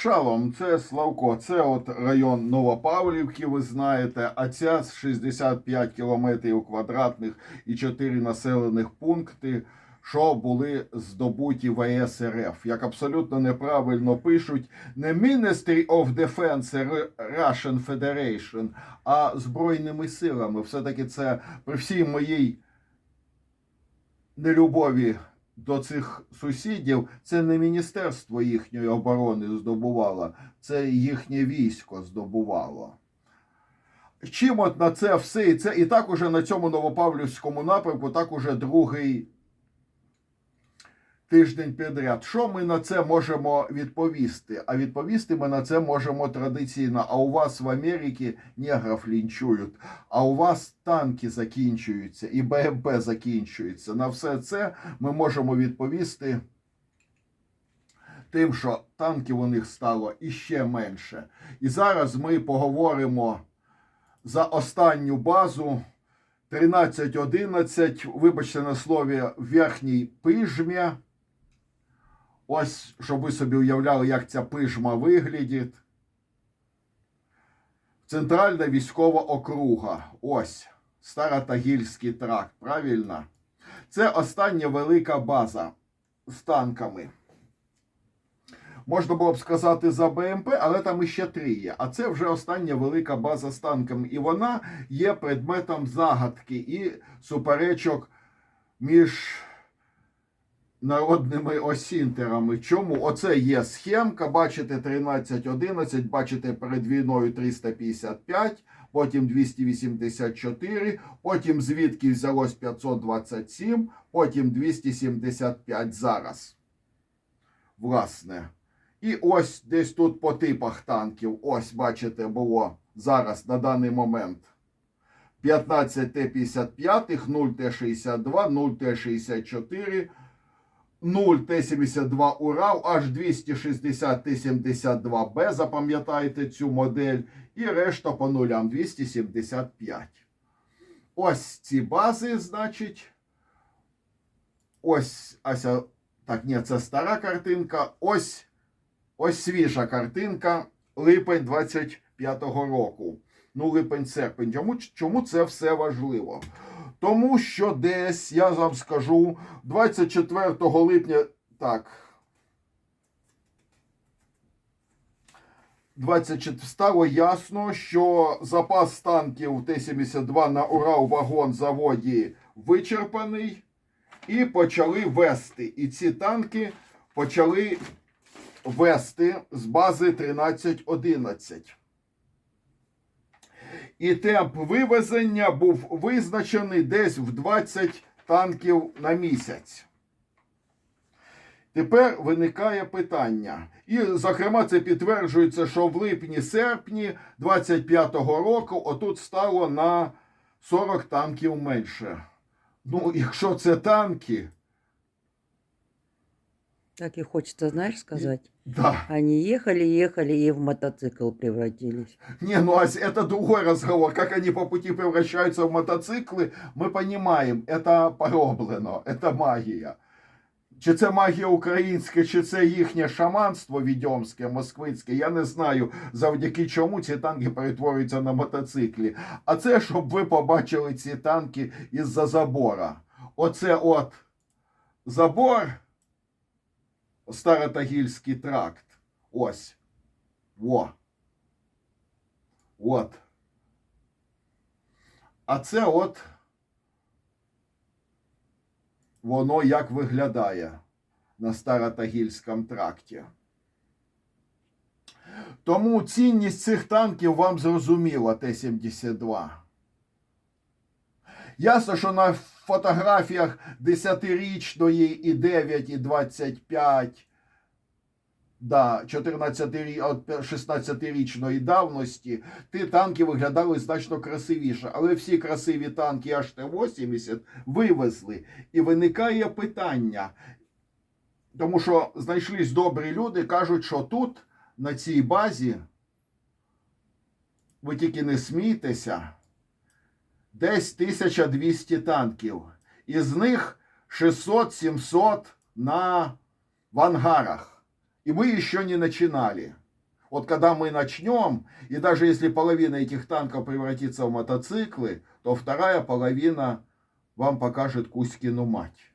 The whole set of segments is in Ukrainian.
Шалом, це Славко, це от район Новопавлівки, ви знаєте, а ця 65 кілометрів квадратних і 4 населених пункти, що були здобуті ВС РФ. Як абсолютно неправильно пишуть, не Ministry of Defense Russian Federation, а Збройними силами. Все-таки це при всій моїй нелюбові до цих сусідів, це не міністерство їхньої оборони здобувало, це їхнє військо здобувало. Чим от на це все, і це і так уже на цьому Новопавлівському напрямку, так уже другий тиждень підряд. Що ми на це можемо відповісти? А відповісти ми на це можемо традиційно. А у вас в Америці негрів лінчують, а у вас танки закінчуються і БМП закінчується. На все це ми можемо відповісти тим, що танків у них стало іще менше. І зараз ми поговоримо за останню базу 1311, вибачте на слові, верхній пижмі. Ось, щоб ви собі уявляли, як ця пижма виглядить. Центральна військова округа. Ось. Старотагільський тракт, правильно? Це остання велика база з танками. Можна було б сказати за БМП, але там іще три є. А це вже остання велика база з танками. І вона є предметом загадки і суперечок між народними осінтерами. Чому? Оце є схемка, бачите, 1311, бачите, перед війною 355, потім 284, потім звідки взялось 527, потім 275 зараз. Власне. І ось десь тут по типах танків. Ось, бачите, було зараз на даний момент. 15 Т-55, 0 Т-62, 0 Т-64, 0 Т-72 Урал, аж 260 Т-72Б, запам'ятайте цю модель, і решта по нулям 275. Ось ці бази, значить. Ось, ася, так, ні, це стара картинка. Ось, ось свіжа картинка, липень 25-го року. Ну, липень-серпень. Чому, чому це все важливо? Тому що десь, я вам скажу, 24 липня, так. 24 стало ясно, що запас танків Т-72 на Урал-вагон заводі вичерпаний, і почали вести. І ці танки почали вести з бази 1311. І темп вивезення був визначений десь в 20 танків на місяць. Тепер виникає питання. І, зокрема, це підтверджується, що в липні-серпні 25-го року отут стало на 40 танків менше. Ну, якщо це танки, Так и хочется, знаешь, сказать. да. Они ехали, ехали и в мотоцикл превратились. Не, ну а это другой разговор. Как они по пути превращаются в мотоциклы, мы понимаем, это пороблено, это магія. Чи це магія українська, чи це їхнє шаманство відьомське, москвицьке, я не знаю, завдяки чому ці танки перетворюються на мотоциклі. А це, щоб ви побачили ці танки із-за забора. Оце от забор, Старотагільський тракт. Ось. Во. От. А це от воно як виглядає на Старотагільському тракті. Тому цінність цих танків вам зрозуміла Т-72. Ясно, що на фотографіях 10-річної і 9, і 25, да, 14 16-річної давності, ті танки виглядали значно красивіше. Але всі красиві танки HT-80 вивезли. І виникає питання. Тому що знайшлись добрі люди, кажуть, що тут, на цій базі, ви тільки не смійтеся, десь 1200 танків. Із них 600-700 на в ангарах. И мы еще не начинали. Вот когда мы начнем, и даже если половина этих танков превратится в мотоциклы, то вторая половина вам покажет Кузькину мать.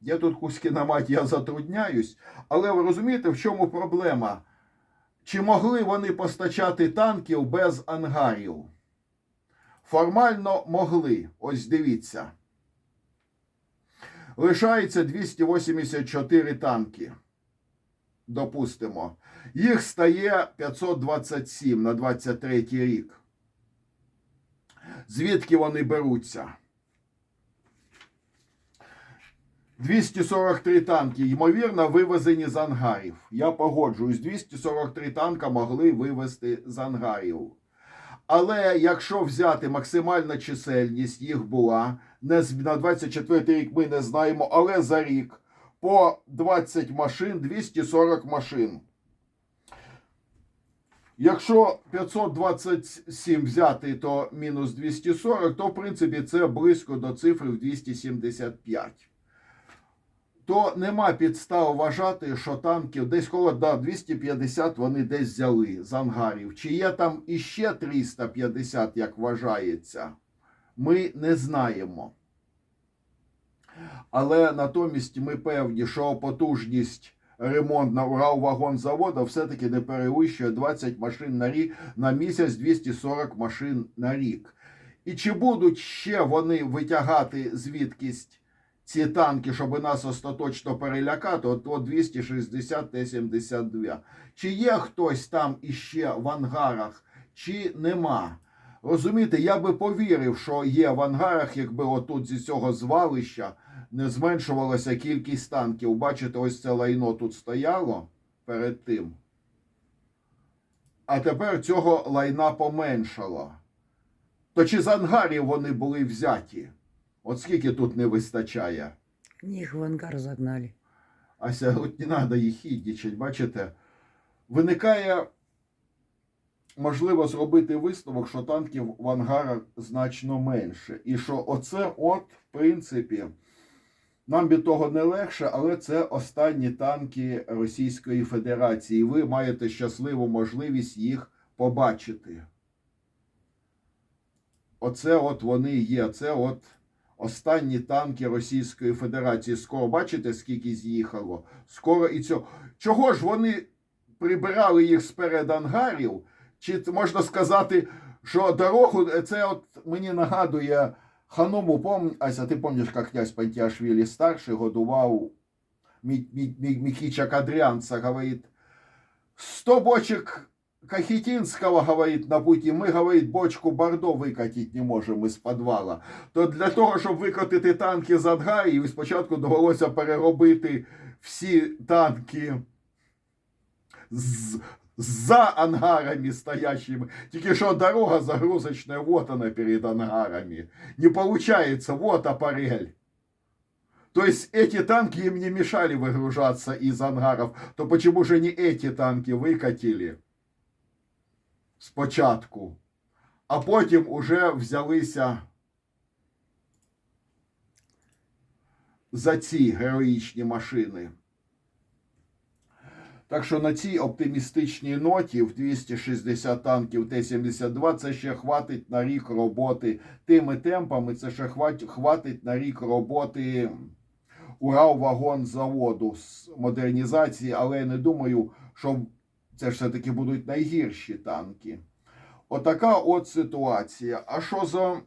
Я тут Кузькіна мать, я затрудняюсь, але ви розумієте, в чому проблема? Чи могли вони постачати танків без ангарів? Формально могли. Ось дивіться. Лишається 284 танки. Допустимо. Їх стає 527 на 23 рік. Звідки вони беруться? 243 танки, ймовірно, вивезені з ангарів. Я погоджуюсь, 243 танка могли вивезти з ангарів. Але якщо взяти максимальна чисельність, їх була не на 24 рік ми не знаємо, але за рік по 20 машин, 240 машин. Якщо 527 взяти, то мінус 240, то в принципі це близько до цифри в 275. То нема підстав вважати, що танків десь коло да, 250 вони десь взяли з ангарів. Чи є там іще 350, як вважається, ми не знаємо. Але натомість ми певні, що потужність ремонтна Уралвагонзавода все-таки не перевищує 20 машин на рік на місяць 240 машин на рік. І чи будуть ще вони витягати звідкись ці танки, щоб нас остаточно перелякати, от, от 260 Т-72. Чи є хтось там іще в ангарах, чи нема? Розумієте, я би повірив, що є в ангарах, якби отут зі цього звалища не зменшувалася кількість танків. Бачите, ось це лайно тут стояло перед тим. А тепер цього лайна поменшало. То чи з ангарів вони були взяті? От скільки тут не вистачає? Их в ангар загнали. Ася, от не треба їх хіднічать, бачите? Виникає можливо зробити висновок, що танків в ангарах значно менше. І що оце, от, в принципі, нам від того не легше, але це останні танки Російської Федерації. Ви маєте щасливу можливість їх побачити. Оце от вони є. Це от останні танки Російської Федерації. Скоро бачите, скільки з'їхало? Скоро і цього. Чого ж вони прибирали їх сперед ангарів? Чи можна сказати, що дорогу це от мені нагадує Хануму, пом... Ася, ти пам'ятаєш, як князь Пантіашвілі старший годував Мі... Мі... Мі... Мікіча Кадрянца, говорить, 100 бочек Кахетинского, говорит, на пути, мы, говорит, бочку Бордо выкатить не можемо із підвала. То для того, щоб викотити танки з Адгарії, спочатку довелося переробити всі танки з, за ангарами стоящими. Тільки що дорога загрузочная, вот она перед ангарами. Не получается, вот аппарель. То есть эти танки им не мешали выгружаться из ангаров. То почему же не эти танки выкатили Спочатку, а потім уже взялися за ці героїчні машини. Так що на цій оптимістичній ноті в 260 танків Т-72 це ще хватить на рік роботи тими темпами, це ще хватить на рік роботи Уралвагонзаводу з модернізації, але я не думаю, що це все-таки будуть найгірші танки. Отака от ситуація. А що за.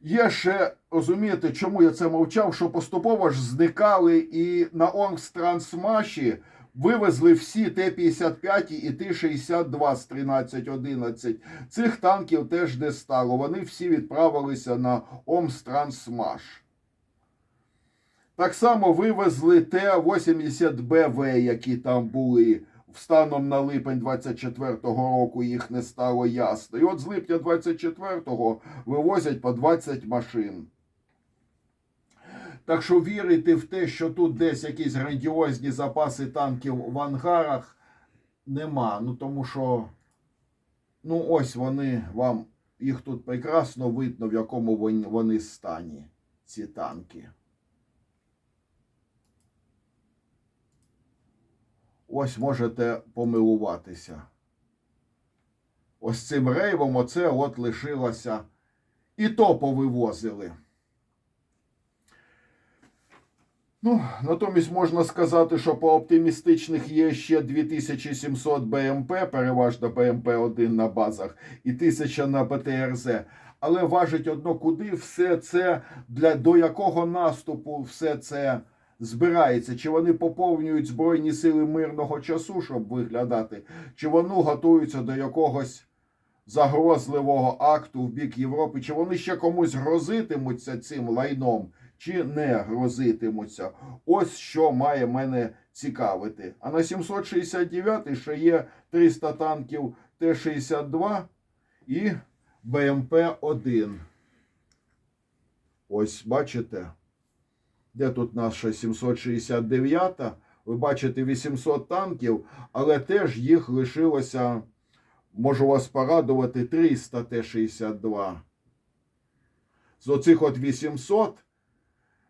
Є ще, розумієте, чому я це мовчав, що поступово ж зникали і на Оргстрансмаші вивезли всі Т-55 і Т-62 з 1311. Цих танків теж не стало. Вони всі відправилися на Омстрансмаш. Так само вивезли Т-80БВ, які там були. Станом на липень 24-го року їх не стало ясно. І от з липня 24-го вивозять по 20 машин. Так що вірити в те, що тут десь якісь грандіозні запаси танків в ангарах, нема. Ну тому що, ну ось вони вам, їх тут прекрасно видно, в якому вони стані, ці танки. Ось можете помилуватися. Ось цим рейвом оце от лишилося. І то повивозили. Ну, натомість можна сказати, що по оптимістичних є ще 2700 БМП, переважно БМП-1 на базах, і 1000 на БТРЗ. Але важить одно, куди все це, для, до якого наступу все це збирається. Чи вони поповнюють Збройні сили мирного часу, щоб виглядати, чи вони готуються до якогось загрозливого акту в бік Європи, чи вони ще комусь грозитимуться цим лайном, чи не грозитимуться. Ось що має мене цікавити. А на 769 ще є 300 танків Т-62 і БМП-1. Ось бачите, де тут наша 769? та Ви бачите 800 танків, але теж їх лишилося, можу вас порадувати, 300 Т-62. З оцих от 800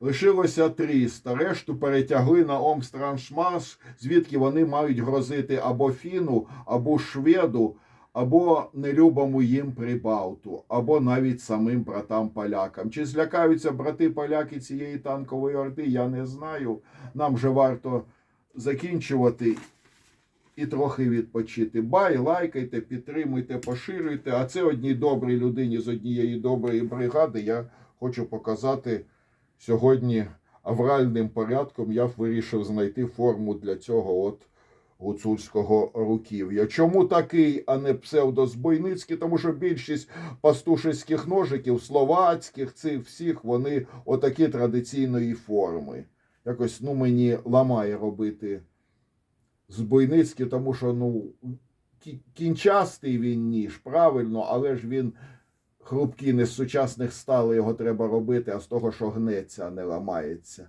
лишилося 300. Решту перетягли на Омстраншмаш, звідки вони мають грозити або фіну, або шведу, або нелюбому їм прибалту, або навіть самим братам полякам. Чи злякаються брати поляки цієї танкової орди, я не знаю. Нам же варто закінчувати і трохи відпочити. Бай, лайкайте, підтримуйте, поширюйте. А це одній добрій людині з однієї доброї бригади. Я хочу показати сьогодні авральним порядком. Я вирішив знайти форму для цього от гуцульського руків'я. Чому такий, а не псевдозбойницький? Тому що більшість пастушеських ножиків, словацьких, цих всіх, вони отакі традиційної форми. Якось ну, мені ламає робити збойницький, тому що ну, кінчастий він ніж, правильно, але ж він хрупкий, не з сучасних стали його треба робити, а з того, що гнеться, а не ламається.